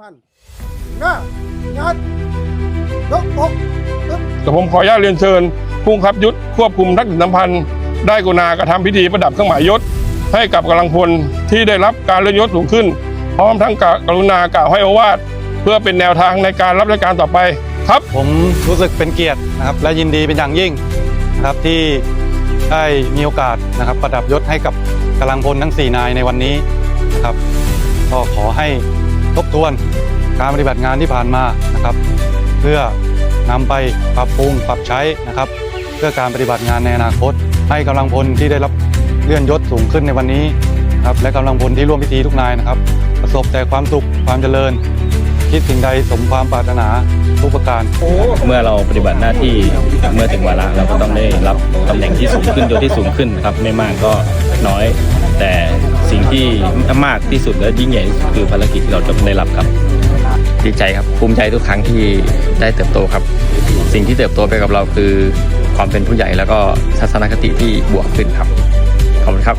ปั้นหน้ายัดยกอกตึ๊บกับผมขออนุญาตเรียนเชิญผู้บังคับยุทธควบคุมทักษิณสัมพันธ์ ได้กรุณากระทำพิธีประดับเครื่องหมายยศ ให้กับกำลังพลที่ได้รับการเลื่อนยศสูงขึ้น พร้อมทั้งกรุณากล่าวให้โอวาทเพื่อเป็นแนวทางในการรับราชการต่อไปครับ ผมรู้สึกเป็นเกียรตินะครับและยินดีเป็นอย่างยิ่งนะครับที่ได้มีโอกาสนะครับประดับยศให้กับกำลังพลทั้ง 4 นายในวันนี้นะครับก็ขอให้ ทบทวนการปฏิบัติงานที่ผ่านมานะครับ เพื่อนำไปปรับปรุงปรับใช้นะครับ เพื่อการปฏิบัติงานในอนาคต ให้กำลังพลที่ได้รับเลื่อนยศสูงขึ้นในวันนี้ครับและกำลังพลที่ร่วมพิธีทุกนายนะครับ ประสบแต่ความสุขความเจริญ คิดสิ่งใดสมความปรารถนาทุกประการ เมื่อเราปฏิบัติหน้าที่เมื่อถึงวาระเราก็ต้องได้รับตำแหน่งที่สูงขึ้นโดยที่สูงขึ้นครับไม่มากก็น้อย แต่ ที่มากที่สุดและยิ่งใหญ่ที่สุดคือภารกิจที่เราจะได้รับครับ ดีใจครับภูมิใจทุกครั้งที่ได้เติบโตครับ สิ่งที่เติบโตไปกับเราคือความเป็นผู้ใหญ่แล้วก็ทัศนคติที่บวกขึ้นครับขอบคุณครับ